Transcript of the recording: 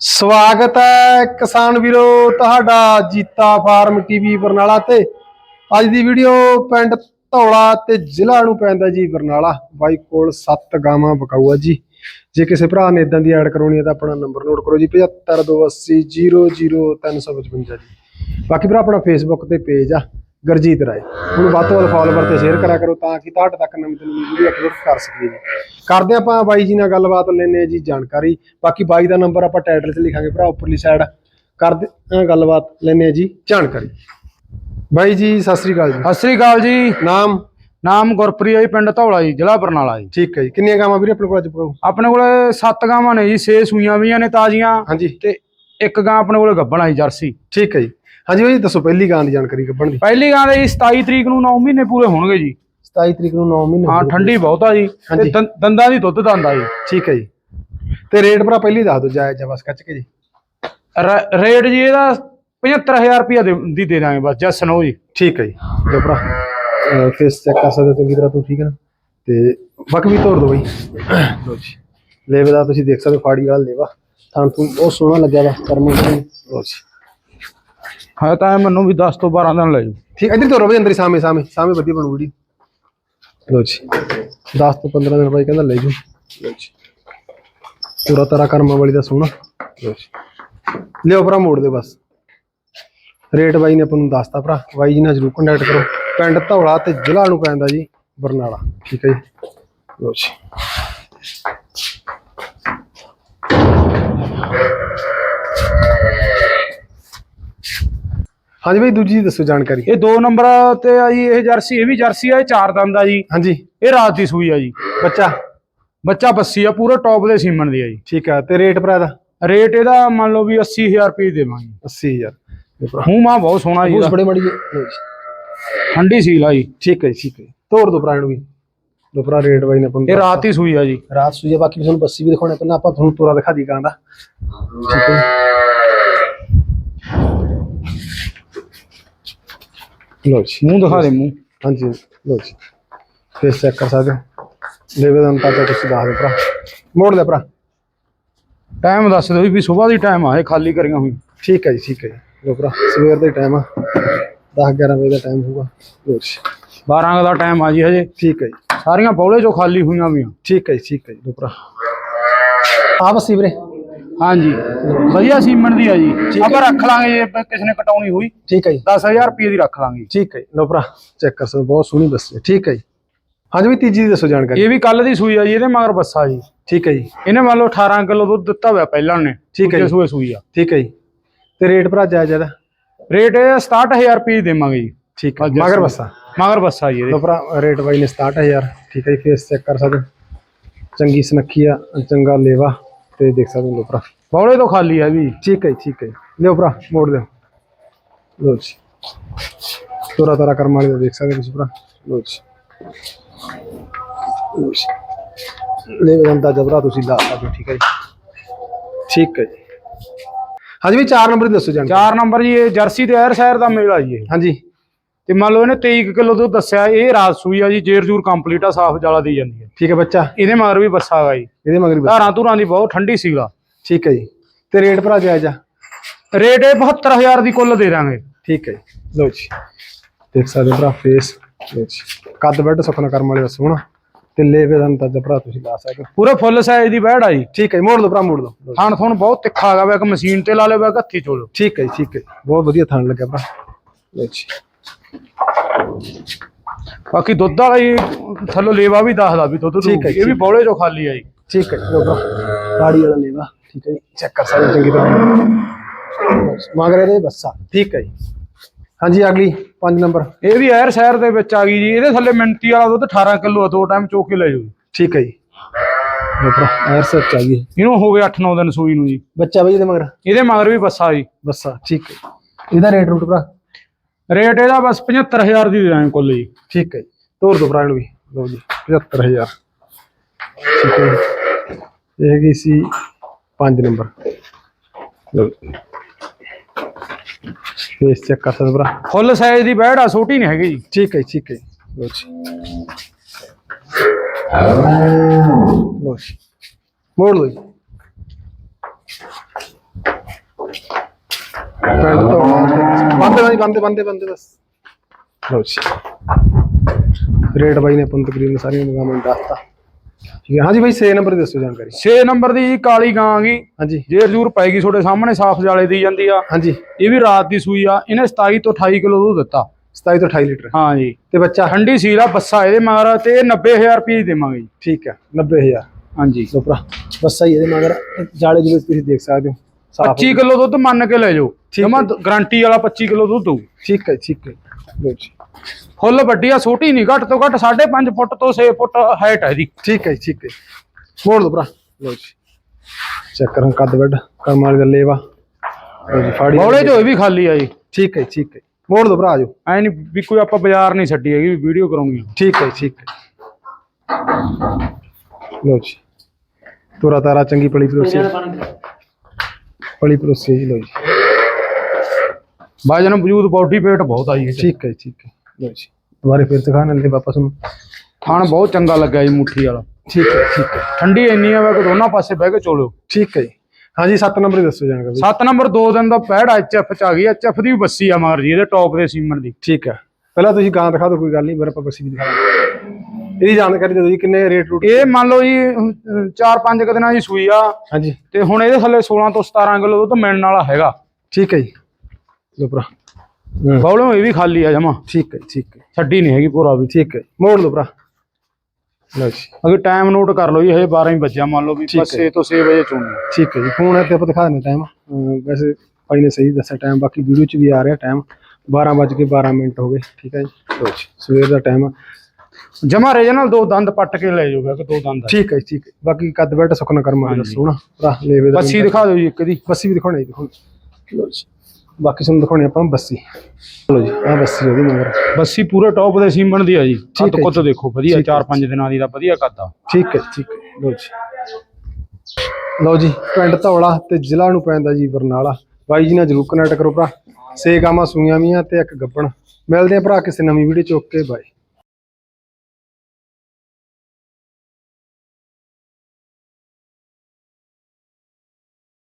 ਸਵਾਗਤ ਹੈ ਕਿਸਾਨ ਵੀਰੋ, ਤੁਹਾਡਾ ਜੀਤਾ ਫਾਰਮ ਟੀਵੀ ਬਰਨਾਲਾ ਤੇ। ਅੱਜ ਦੀ ਵੀਡੀਓ ਪਿੰਡ ਧੌਲਾ ਤੇ ਜ਼ਿਲ੍ਹਾ ਨੂੰ ਪੈਂਦਾ ਜੀ ਬਰਨਾਲਾ। ਬਾਈ ਕੋਲ 7 ਗਾਵਾਂ ਬਕਾਊਆ ਜੀ। ਜੇ ਕਿਸੇ ਭਰਾ ਨੇ ਇਦਾਂ ਦੀ ਐਡ ਕਰਾਉਣੀ ਹੈ ਤਾਂ ਆਪਣਾ ਨੰਬਰ ਨੋਟ ਕਰੋ ਜੀ 7528000355 ਜੀ। ਬਾਕੀ ਭਰਾ, ਆਪਣਾ ਫੇਸਬੁੱਕ ਤੇ ਪੇਜ ਆ। ਗਰਜੀਤ ਰਾਏ। ਹੁਣ ਵੱਧ ਤੋਂ ਵੱਧ ਫਾਲੋਵਰ ਤੇ ਸ਼ੇਅਰ ਕਰਿਆ ਕਰੋ ਤਾਂ ਕਿ ਤੁਹਾਡੇ ਤੱਕ ਨਵੀਂ ਤੋਂ ਨਵੀਂ ਵੀਡੀਓ ਅਪਲੋਡ ਕਰ ਸਕੀਏ ਜੀ। ਕਰਦੇ ਆਪਾਂ ਬਾਈ ਜੀ ਨਾਲ ਗੱਲਬਾਤ ਲੈਣੇ ਜੀ ਜਾਣਕਾਰੀ। ਬਾਕੀ ਬਾਈ ਦਾ ਨੰਬਰ ਆਪਾਂ ਟਾਈਟਲ 'ਚ ਲਿਖਾਂਗੇ ਭਰਾ ਉੱਪਰਲੀ ਸਾਈਡ ਕਰਦੇ ਗੱਲਬਾਤ ਲੈਣੇ ਜੀ ਜਾਣਕਾਰੀ। ਬਾਈ ਜੀ ਸਤਿ ਸ੍ਰੀ ਅਕਾਲ ਜੀ। ਸਤਿ ਸ੍ਰੀ ਅਕਾਲ ਜੀ। ਨਾਮ? ਨਾਮ ਗੁਰਪ੍ਰੀਤ ਹੈ ਜੀ ਪਿੰਡ ਧੌਲਾ ਜੀ ਜ਼ਿਲ੍ਹਾ ਬਰਨਾਲਾ ਜੀ। ਠੀਕ ਹੈ ਜੀ। ਕਿੰਨੀਆਂ ਗਾਵਾਂ ਵੀਰੇ ਆਪਣੇ ਕੋਲ ਅੱਜ ਪਾਉ ਆਪਣੇ ਕੋਲੇ ਸੱਤ ਗਾਵਾਂ ਨੇ ਜੀ ਛੇ ਸੂਈਆਂ ਵੀਆਂ ਨੇ ਤਾਜ਼ੀਆਂ। ਹਾਂਜੀ। ਤੇ ਇੱਕ ਗਾਂ ਆਪਣੇ ਕੋਲੇ ਗੱਬਣ ਆਈ ਜਰਸੀ। ਠੀਕ ਹੈ ਜੀ। ਹਾਂਜੀ ਬਾਈ ਜੀ ਦੱਸੋ ਪਹਿਲੀ ਗਾਂ ਦੀ ਜਾਣਕਾਰੀ ਕੱਢਣ ਦੀ? ਪਹਿਲੀ ਗਾਂ ਦੇ ਜੀ 27 ਤਰੀਕ ਨੂੰ 9 ਮਹੀਨੇ ਪੂਰੇ ਹੋਣਗੇ ਜੀ। 27 ਤਰੀਕ ਨੂੰ 9 ਮਹੀਨੇ ਹਾਂ। ਠੰਡੀ ਬਹੁਤ ਆ ਜੀ। ਤੇ ਦੰਦਾਂ ਦੀ ਦੁੱਧ ਦੰਦਾ ਜੀ। ਠੀਕ ਹੈ ਜੀ। ਤੇ ਰੇਟ ਭਰਾ ਪਹਿਲੀ ਦੱਸ ਦਿਓ ਜਾਇਜ਼ ਜਾਂ ਬਸ ਕੱਚ ਕੇ ਜੀ। ਰੇਟ ਜੀ ਇਹਦਾ 75000 ਰੁਪਇਆ ਦੇ ਦੀ ਦਾਂਗੇ ਬਸ ਜਸ ਨੋ ਜੀ। ਠੀਕ ਹੈ ਜੀ। ਲਓ ਭਰਾ ਫੇਸ ਚੈੱਕ ਕਰ ਸਕਦੇ ਚੰਗੀ ਤਰ੍ਹਾਂ ਤੂੰ ਠੀਕ ਹੈ ਨਾ? ਤੇ ਬਕ ਵੀ ਤੋੜ ਦੋ ਬਈ। ਲਓ ਜੀ। ਲੇਵੇ ਦਾ ਤੁਸੀਂ ਦੇਖ ਸਕਦੇ ਫਾੜੀ ਵਾਲਾ ਲੇਵਾ। ਥਾਂ ਤੋਂ ਬਹੁਤ ਸੋਹਣਾ ਲੱਗਿਆ ਵਾ ਕਰਮ ਲਓ ਜੀ। ਹਾਂ, ਤਾਂ ਮੈਨੂੰ ਵੀ 10 ਤੋਂ 12 ਦਿਨ ਲੈ ਜੂ ਠੀਕ, ਇੱਧਰ ਤੋਰੋ ਬਈ ਅੰਦਰ ਹੀ, ਸਾਹਮਣੇ ਸਾਹਮਣੇ ਸਾਹਮਣੇ ਵਧੀਆ ਬਣੂ ਵੀਡੀਓ। ਲਓ ਜੀ 10 ਤੋਂ 15 ਦਿਨ ਬਾਈ ਕਹਿੰਦਾ ਲੈ ਜੂ ਲਓ ਜੀ, ਪੂਰਾ ਤਰਾ ਕਰਮਾਂ ਵਾਲੀ ਦਾ ਸੋਹਣਾ। ਲਓ ਜੀ, ਲਿਓ ਭਰਾ, ਮੋੜ ਦੇ ਬਸ। ਰੇਟ ਬਾਈ ਨੇ ਆਪਾਂ ਨੂੰ ਦੱਸਤਾ ਭਰਾ, ਬਾਈ ਜੀ ਨਾਲ ਜਰੂਰ ਕੰਟੈਕਟ ਕਰੋ। ਪਿੰਡ ਧੌਲਾ ਤੇ ਜ਼ਿਲ੍ਹਾ ਨੂੰ ਪੈਂਦਾ ਜੀ, ਬਰਨਾਲਾ। ਠੀਕ ਹੈ ਜੀ, ਲਓ ਜੀ। ਹਾਂਜੀ ਬਾਈ ਦੂਜੀ ਦੱਸੋ ਜਾਣਕਾਰੀ। ਇਹ ਦੋ ਨੰਬਰ ਤੇ ਆ ਜੀ ਇਹ ਜਰਸੀ ਇਹ ਵੀ ਜਰਸੀ ਆ ਇਹ ਚਾਰ ਦੰਦ ਆ ਜੀ। ਹਾਂਜੀ। ਇਹ ਰਾਤ ਦੀ ਸੂਈ ਆ ਜੀ। ਬੱਚਾ? ਬੱਚਾ ਬੱਸੀ ਆ ਪੂਰਾ ਟੌਪ ਦੇ ਸੀਮਨ ਦੀ ਆ ਜੀ। ਠੀਕ ਆ ਤੇ ਰੇਟ ਭਰਾ ਦਾ? ਰੇਟ ਇਹਦਾ ਮੰਨ ਲਓ ਵੀ 80000 ਰੁਪਏ ਦੇਵਾਂਗੇ। 80000 ਇਹ ਭਰਾ। ਮੂੰਹ ਮਾਂ ਬਹੁਤ ਸੋਹਣਾ ਜੀ। ਬੜੇ ਮੜੀ ਠੰਡੀ ਸੀਲ ਆ ਜੀ। ਠੀਕ ਹੈ ਠੀਕ ਹੈ। ਤੋੜ ਦੋ ਭਰਾ ਇਹਨੂੰ ਵੀ। ਦੋ ਭਰਾ ਰੇਟ ਬਾਈ ਨੇ ਆਪਾਂ ਨੂੰ ਇਹ ਰਾਤ ਹੀ ਸੂਈ ਆ ਜੀ। ਰਾਤ ਸੂਈ ਆ, ਬਾਕੀ ਤੁਹਾਨੂੰ ਬੱਸੀ ਵੀ ਦਿਖਾਉਣੇ ਪਹਿਲਾਂ ਆਪਾਂ ਤੁਹਾਨੂੰ ਤੋਰਾ ਦਿਖਾ ਦੀ ਗਾਂ ਦਾ। ਠੀਕ ਹੈ ਲਓ ਜੀ। ਮੂੰਹ ਦਿਖਾ ਦੇ ਮੂੰਹ। ਹਾਂਜੀ ਲਓ ਜੀ। ਫੇਸ ਚੈੱਕ ਕਰ ਸਕਦੇ ਲੇਵੇ ਦਾ ਅੰਤਾਜਾ ਤੁਸੀਂ ਦੱਸ ਦਿਓ ਭਰਾ। ਮੋੜ ਦੇ ਭਰਾ। ਟਾਈਮ ਦੱਸ ਦਿਓ ਜੀ ਵੀ ਸਵੇਰ ਦੀ ਟਾਈਮ ਆ ਇਹ ਖਾਲੀ ਕਰੀਆਂ ਹੋਈ ਠੀਕ ਹੈ ਜੀ ਠੀਕ ਹੈ ਜੀ। ਲਓ ਭਰਾ ਸਵੇਰ ਦਾ ਟਾਈਮ ਆ। 10 11 ਵਜੇ ਦਾ ਟਾਈਮ ਹੋਊਗਾ। ਲਓ ਜੀ। 12 ਕੁ ਦਾ ਟਾਈਮ ਆ ਜੀ ਹਜੇ। ਠੀਕ ਹੈ ਜੀ। ਸਾਰੀਆਂ ਬੌਲੇ ਚੋਂ ਖਾਲੀ ਹੋਈਆਂ ਵੀ ਠੀਕ ਹੈ ਜੀ ਠੀਕ ਹੈ ਜੀ। ਲਓ ਭਰਾ। ਆ ਬੱਸੀ ਵੀਰੇ। ਹਾਂਜੀ। ਵਧੀਆ ਸੀਮਨ ਦੀ ਆ ਜੀ। ਆਪਾਂ ਰੱਖ ਲਾਂਗੇ ਜੇ ਕਿਸੇ ਨੇ ਕਟਾਉਣੀ ਹੋਈ। ਠੀਕ ਹੈ ਜੀ। 10000 ਰੁਪਏ ਦੀ ਰੱਖ ਲਾਂਗੇ। ਠੀਕ ਹੈ ਜੀ। ਲਓ ਭਰਾ ਚੈੱਕ ਕਰ ਸਕਦੇ ਹੋ, ਬਹੁਤ ਸੋਹਣੀ ਬੱਸੀ ਹੈ। ਠੀਕ ਹੈ ਜੀ। ਹਾਂਜੀ ਵੀ ਤੀਜੀ ਦੀ ਦੱਸੋ ਜਾਣਕਾਰੀ। ਇਹ ਵੀ ਕੱਲ ਦੀ ਸੂਈ ਆ ਜੀ ਇਹਦੇ ਮਗਰ ਬੱਸਾ ਜੀ। ਠੀਕ ਹੈ ਜੀ। ਇਹਨੇ ਮੰਨ ਲਓ 18 ਕਿਲੋ ਦੁੱਧ ਦਿੱਤਾ ਹੋਇਆ ਪਹਿਲਾਂ ਨੇ ਠੀਕ ਹੈ ਜੀ। ਸੂਏ ਸੂਈ ਆ। ਠੀਕ ਹੈ ਜੀ। ਤੇ ਰੇਟ ਭਰਾ ਜਾਇਜ਼ ਇਹਦਾ? ਰੇਟ ਇਹ 67000 ਰੁਪਏ ਦੇਵਾਂਗੇ ਜੀ। ਠੀਕ ਹੈ। ਅੱਜ ਮਗਰ ਬੱਸਾ? ਮਗਰ ਬੱਸਾ ਜੀ ਇਹਦੇ। ਲਓ ਭਰਾ ਰੇਟ ਬਾਈ ਨੇ 67000 ਠੀਕ ਹੈ ਜੀ ਫੇਸ ਚੈੱਕ ਕਰ ਸਕਦੇ ਹੋ। ਚੰਗੀ ਸੁਨੱਖੀ ਆ ਚੰਗਾ ਲੇਵਾ। ਤੇ ਦੇਖ ਸਕਦੇ ਹੋ ਭਰਾ। ਬੌਲੇ ਤੋਂ ਖਾਲੀ ਆ ਵੀ। ਠੀਕ ਹੈ ਠੀਕ ਹੈ। ਲਿਓ ਭਰਾ ਮੋੜ ਦਿਓ। ਲਓ ਜੀ। ਤੋਰਾ ਤੋਰਾ ਕਰਮ ਵਾਲੀ ਦੇਖ ਸਕਦੇ ਹੋ ਤੁਸੀਂ ਭਰਾ। ਲਓ ਜੀ। ਲਓ ਜੀ। ਲੈ ਬੰਦਾ ਜਬਰਾ ਤੁਸੀਂ ਲਾ ਸਕਦੇ ਹੋ, ਠੀਕ ਹੈ ਜੀ। ਠੀਕ ਹੈ ਜੀ। ਹਾਂਜੀ ਵੀ 4 ਨੰਬਰ ਦੱਸੋ ਜਾਣਕਾਰੀ ਚਾਰ ਨੰਬਰ ਜੀ ਇਹ ਜਰਸੀ ਤੇ ਐਰ ਸ਼ਹਿਰ ਦਾ ਮੇਲ ਜੀ ਇਹ। ਹਾਂਜੀ। ਤੇ ਮੰਨ ਲਓ ਇਹਨੇ 23 ਕਿਲੋ ਦੁੱਧ ਦੱਸਿਆ ਇਹ ਰਾਤ ਸੂਈ ਆ ਜੀ ਜੇਰ ਜੂਰ ਕੰਪਲੀਟ ਆ ਸਾਫ਼ ਜਾਲਾ ਦੀ ਜਾਂਦੀ ਹੈ ਠੀਕ ਹੈ ਬੱਚਾ। ਇਹਦੇ ਮਗਰ ਵੀ ਬੱਸਾ ਹੈਗਾ ਜੀ। ਇਹਦੇ ਮਗਰ ਬੱਚਾ ਧਾਰਾਂ ਧੁਰਾਂ ਦੀ ਬਹੁਤ ਠੰਡੀ ਸੀਗਾ ਠੀਕ ਹੈ ਜੀ। ਤੇ ਰੇਟ ਭਰਾ ਜਾਇਜ਼ ਆ? ਰੇਟ ਇਹ 72000 ਦੀ ਕੁੱਲ ਦੇ ਦਾਂਗੇ। ਠੀਕ ਹੈ ਜੀ। ਲਓ ਜੀ। ਦੇਖ ਸਕਦੇ ਭਰਾ ਫੇਸ ਲਓ ਜੀ। ਕੱਦ ਬੈੱਡ ਸੁਖਨਾ ਕਰਮ ਵਾਲੇ ਦਾ ਸੋਹਣਾ। ਤੇ ਲੇਵੇ ਦਾ ਅੰਦਾਜ਼ਾ ਭਰਾ ਤੁਸੀਂ ਲਾ ਸਕਦੇ ਪੂਰੇ ਫੁੱਲ ਸਾਈਜ਼ ਦੀ ਬੈੜ ਆ ਜੀ। ਠੀਕ ਹੈ ਮੋੜ ਦੋ ਭਰਾ ਮੋੜ ਦੋ ਲਓ। ਥਣ ਥਣ ਬਹੁਤ ਤਿੱਖਾ ਹੈਗਾ ਵਾ ਇੱਕ ਮਸ਼ੀਨ ਤੇ ਲਾ ਲਿਓ ਵਾ ਹੱਥੀ ਚੋਲੋ। ਠੀਕ ਹੈ ਜੀ, ਠੀਕ ਹੈ। ਬਹੁਤ ਵਧੀਆ ਥਾਣ ਲੱਗਿਆ ਭਰਾ। ਲਓ ਜੀ। ਬਾਕੀ ਦੁੱਧ ਵਾਲਾ ਜੀ ਥੱਲੋਂ ਲੇਵਾ ਵੀ ਦੱਸਦਾ ਵੀ ਦੁੱਧ ਠੀਕ ਹੈ। ਇਹ ਵੀ ਠੀਕ ਬੌਲੇ ਚੋਂ ਖਾਲੀ ਆ ਜੀ। ਠੀਕ ਹੈ ਭਰਾ ਗਾੜੀ ਵਾਲਾ ਲੇਵਾ ਠੀਕ ਹੈ ਜੀ। ਚੈੱਕ ਕਰ ਸਕਦੇ ਹੋ ਚੰਗੀ ਤਰ੍ਹਾਂ। ਮਗਰ ਇਹਦੇ ਬੱਸਾ। ਠੀਕ ਹੈ ਜੀ। ਹਾਂਜੀ ਅਗਲੀ 5 ਨੰਬਰ। ਇਹ ਵੀ ਐਰ ਸ਼ਹਿਰ ਦੇ ਵਿੱਚ ਆ ਗਈ ਜੀ। ਇਹਦੇ ਥੱਲੇ ਮਿੰਟੀ ਵਾਲਾ ਦੁੱਧ 18 ਕਿਲੋ ਆ ਦੋ ਟਾਈਮ ਚੋ ਕੇ ਲੈ ਜਾਓ ਜੀ। ਠੀਕ ਹੈ ਜੀ। ਭਰਾ ਐਰ ਆ ਗਈ। ਇਹਨੂੰ ਹੋ ਗਏ 8-9 ਦਿਨ ਸੂਈ ਨੂੰ ਜੀ। ਬੱਚਾ ਬਈ ਇਹਦੇ ਮਗਰ? ਇਹਦੇ ਮਗਰ ਵੀ ਬੱਸਾ ਜੀ। ਬੱਸਾ ਠੀਕ ਹੈ ਇਹਦਾ ਰੇਟ ਰੂਟ ਭਰਾ? ਰੇਟ ਇਹਦਾ ਬਸ 75000 ਦੀ ਦੇ ਦਾਂਗੇ ਕੁੱਲ ਜੀ। ਠੀਕ ਹੈ ਜੀ। ਤੋਰ ਦੋ ਨੂੰ ਵੀ। ਲਓ ਜੀ 75000 ਠੀਕ ਹੈ ਜੀ। ਇਹ ਹੈਗੀ ਸੀ 5 ਨੰਬਰ। ਲਓ ਫੇਸ ਚੈੱਕ ਕਰ ਸਕਦੇ ਭਰਾ? ਫੁੱਲ ਸਾਈਜ਼ ਦੀ ਬੈੜ ਆ ਛੋਟੀ ਨਹੀਂ ਹੈਗੀ ਜੀ। ਠੀਕ ਹੈ ਠੀਕ ਹੈ। ਲਓ ਜੀ। ਲਓ ਜੀ। ਮੋੜ ਲਓ ਜੀ। ਪਿੰਡ ਤੋਂ ਬੰਦੇ ਬਾਈ ਬੰਦੇ ਬੰਦੇ ਬੰਦੇ ਬਸ। ਲਓ ਜੀ। ਰੇਟ ਬਾਈ ਨੇ ਆਪਾਂ ਨੂੰ ਤਕਰੀਬਨ ਸਾਰੀਆਂ ਦੁਕਾਨਾਂ ਨੂੰ ਦੱਸਤਾ। ਠੀਕ ਹੈ। ਹਾਂਜੀ ਬਾਈ 6 ਨੰਬਰ ਦੀ ਦੱਸੋ ਜਾਣਕਾਰੀ। 6 ਨੰਬਰ ਦੀ ਜੀ ਕਾਲੀ ਗਾਂ ਗੀ ਹਾਂਜੀ। ਜੇਰ ਜੂਰ ਪੈਗੀ ਤੁਹਾਡੇ ਸਾਹਮਣੇ ਸਾਫ਼ ਜਾਲੇ ਦੀ ਜਾਂਦੀ ਆ। ਹਾਂਜੀ। ਇਹ ਵੀ ਰਾਤ ਦੀ ਸੂਈ ਆ। ਇਹਨੇ 27 ਤੋਂ 28 ਕਿਲੋ ਦੁੱਧ ਦਿੱਤਾ। 27 ਤੋਂ 28 ਲੀਟਰ। ਹਾਂ ਜੀ। ਤੇ ਬੱਚਾ? ਠੰਡੀ ਸੀਲ ਆ ਬੱਸਾ ਇਹਦੇ ਮਗਰ ਤੇ ਇਹ 90000 ਰੁਪਏ ਦੇਵਾਂਗੇ ਠੀਕ ਹੈ। 90000 ਹਾਂਜੀ। ਭਰਾ ਬੱਸਾ ਹੀ ਇਹਦੇ ਮਗਰ ਜਾਲੇ ਦੇ ਵਿੱਚ ਤੁਸੀਂ ਦੇਖ ਸਕਦੇ ਹੋ। 25 ਕਿਲੋ ਦੁੱਧ ਮੰਨ ਕੇ ਲੈ ਜਾਓ। ਜਮਾ ਗਾਰੰਟੀ ਵਾਲਾ 25 ਕਿਲੋ ਦੁੱਧ ਦਊ ਠੀਕ ਹੈ ਠੀਕ ਹੈ ਜੀ। ਫੁੱਲ ਵੱਡੀ ਆ ਛੋਟੀ ਨਹੀਂ ਘੱਟ ਤੋਂ ਘੱਟ 5.5 ਫੁੱਟ ਤੋਂ 6 ਫੁੱਟ ਹਾਈਟ ਹੈ ਇਹਦੀ। ਠੀਕ ਹੈ ਜੀ, ਠੀਕ ਹੈ ਮੋੜ ਦੋ ਭਰਾ। ਲਓ ਜੀ। ਚੈੱਕ ਕਰਾਂ ਕੱਦ ਵੱਡ ਕਰਮ ਵਾਲੀ ਦਾ ਲੇਵਾ। ਲਓ ਜੀ ਫਾੜੀ ਬੌਲੇ ਜੋ। ਇਹ ਵੀ ਖਾਲੀ ਆ ਜੀ। ਠੀਕ ਹੈ ਜੀ, ਠੀਕ ਹੈ। ਮੋੜ ਦੋ ਭਰਾ ਆਜੋ। ਐ ਨਹੀਂ ਵੀ ਕੋਈ ਆਪਾਂ ਬਾਜ਼ਾਰ ਨਹੀਂ ਛੱਡੀ ਹੈਗੀ ਵੀ ਵੀਡੀਓ ਕਰਾਉਂਗੀ ਠੀਕ ਹੈ ਜੀ, ਠੀਕ ਹੈ। ਲਓ ਜੀ। ਤੋਰਾ ਤਾਰਾ ਚੰਗੀ ਪਲੀ ਪਰੋਸੀ ਪਲੀ ਪਰੋਸੀ ਜੀ ਲਓ ਜੀ। ਬਾਜਨ ਵਜੂਦ ਬਾਡੀ weight ਬਹੁਤ ਆ ਜੀ ਇਹ 'ਚ। ਠੀਕ ਹੈ ਠੀਕ ਹੈ। ਲਓ ਜੀ। ਦੁਬਾਰੇ ਫਿਰ ਦਿਖਾਣ ਲੈ ਵਾਪਸ ਨੂੰ ਖਾਣ ਬਹੁਤ ਚੰਗਾ ਲੱਗਾ ਜੀ ਮੁੱਠੀ ਵਾਲਾ। ਠੀਕ ਹੈ ਠੀਕ ਹੈ। ਠੰਡੀ ਇੰਨੀ ਆ ਵਾ ਕਿ ਦੋਨਾਂ ਪਾਸੇ ਬਹਿ ਕੇ ਚੋਲਿਓ। ਠੀਕ ਹੈ ਜੀ। ਹਾਂਜੀ 7 ਨੰਬਰ ਹੀ ਦੱਸੋ ਜਾਣਗਾ ਵੀ 7 ਨੰਬਰ 2 ਦਿਨ ਦਾ ਪੈੜ ਐਚਐਫ ਚ ਆ ਗਈ ਐਚਐਫ ਦੀ ਵੀ ਬੱਸੀ ਆ ਮਗਰ ਜੀ ਇਹਦੇ ਟੌਪ ਦੇ ਸੀਮਨ ਦੀ। ਠੀਕ ਹੈ। ਪਹਿਲਾਂ ਤੁਸੀਂ ਗਾਂ ਦਿਖਾ ਦਿਓ ਕੋਈ ਗੱਲ ਨਹੀਂ ਫਿਰ ਆਪਾਂ ਬੱਸੀ ਵੀ ਦਿਖਾ ਦਾਂਗੇ ਇਹਦੀ ਜਾਣਕਾਰੀ ਦੇ ਦਿਓ ਜੀ ਕਿੰਨੇ ਰੇਟ ਰੂਟ ਇਹ ਮੰਨ ਲਓ ਜੀ 4-5 ਕੁ ਦਿਨਾਂ ਦੀ ਸੂਈ ਆ। ਹਾਂਜੀ। ਤੇ ਹੁਣ ਇਹਦੇ ਥੱਲੇ 16 ਤੋਂ 17 ਕਿਲੋ ਦੁੱਧ ਮਿਲਣ ਵਾਲਾ ਹੈਗਾ। ਠੀਕ ਹੈ ਜੀ। ਲੋ ਭਰਾ। ਬੌਲੋਂ ਇਹ ਵੀ ਖਾਲੀ ਆ ਜਮਾ। ਠੀਕ ਹੈ ਠੀਕ ਹੈ। ਛੱਡੀ ਨਹੀਂ ਹੈਗੀ ਪੂਰਾ ਵੀ। ਠੀਕ ਹੈ। ਮੋੜ ਲਓ ਭਰਾ। ਅਗੇ ਟਾਈਮ ਨੋਟ ਕਰ ਲਓ ਜੀ ਹਜੇ 12 ਹੀ ਵੱਜਿਆ ਮੰਨ ਲਓ ਵੀ ਬਸ 6 ਤੋਂ 6 ਵਜੇ ਚੋਣੀ ਠੀਕ ਹੈ ਜੀ। ਫੋਨ ਹੈ ਤੇ ਆਪਾਂ ਦਿਖਾ ਦਿੰਦੇ ਟਾਈਮ ਵੈਸੇ ਭਾਈ ਨੇ ਸਹੀ ਦੱਸਿਆ ਟਾਈਮ ਬਾਕੀ ਵੀਡੀਓ 'ਚ ਵੀ ਆ ਰਿਹਾ ਟਾਈਮ 12 ਵੱਜ ਕੇ 12 ਮਿੰਟ ਹੋ ਗਏ। ਠੀਕ ਹੈ ਜੀ। ਸਵੇਰ ਦਾ ਟਾਈਮ ਜਮਾ ਰੀਜਨਲ ਦੋ ਦੰਦ ਪੱਟ ਕੇ ਲੈ ਜਾਊਗਾ ਕਿ ਦੋ ਦੰਦ ਆ। ਠੀਕ ਹੈ ਜੀ, ਠੀਕ ਹੈ। ਬਾਕੀ ਕੱਦ ਬੈਠ ਸੁਖਨਾ ਕਰਮ ਦੱਸੋ ਨਾ ਭਰਾ ਲੇਵੇ ਦਾ ਬੱਸੀ ਦਿਖਾ ਦਿਓ ਜੀ ਇੱਕ ਦੀ। ਬੱਸੀ ਵੀ ਦਿਖਾਉਣੀ ਦਿਖਾਉਣੀ ਲਓ ਜੀ। ਬਾਕੀ ਤੁਹਾਨੂੰ ਦਿਖਾਉਣੀ ਆਪਾਂ ਬੱਸੀ। ਲਓ ਜੀ ਆਹ ਬੱਸੀ ਉਹਦੀ ਮਗਰ ਬੱਸੀ ਪੂਰੇ ਟੌਪ ਦੇ ਸੀਮਨ ਦੀ ਆ ਜੀ। ਠੀਕ ਕੱਦ ਹੈ ਕੁੱਤ ਦੇਖੋ ਵਧੀਆ 4-5 ਦਿਨਾਂ ਦੀ ਦਾ ਵਧੀਆ ਕੱਦ ਆ। ਠੀਕ ਹੈ ਠੀਕ ਹੈ। ਲਓ ਜੀ। ਲਓ ਜੀ ਪਿੰਡ ਧੌਲਾ ਤੇ ਜ਼ਿਲ੍ਹਾ ਨੂੰ ਪੈਂਦਾ ਜੀ ਬਰਨਾਲਾ। ਬਾਈ ਜੀ ਨਾਲ ਜਰੂਰ ਕਨੈਕਟ ਕਰੋ ਭਰਾ। ਸੇ ਗਾਵਾਂ ਸੂਈਆਂ ਵੀਆਂ ਤੇ ਇੱਕ ਗੱਬਣ ਮਿਲਦੇ ਆ ਭਰਾ ਕਿਸੇ ਨਵੀਂ ਵੀਡੀਓ ਚ। Okay bye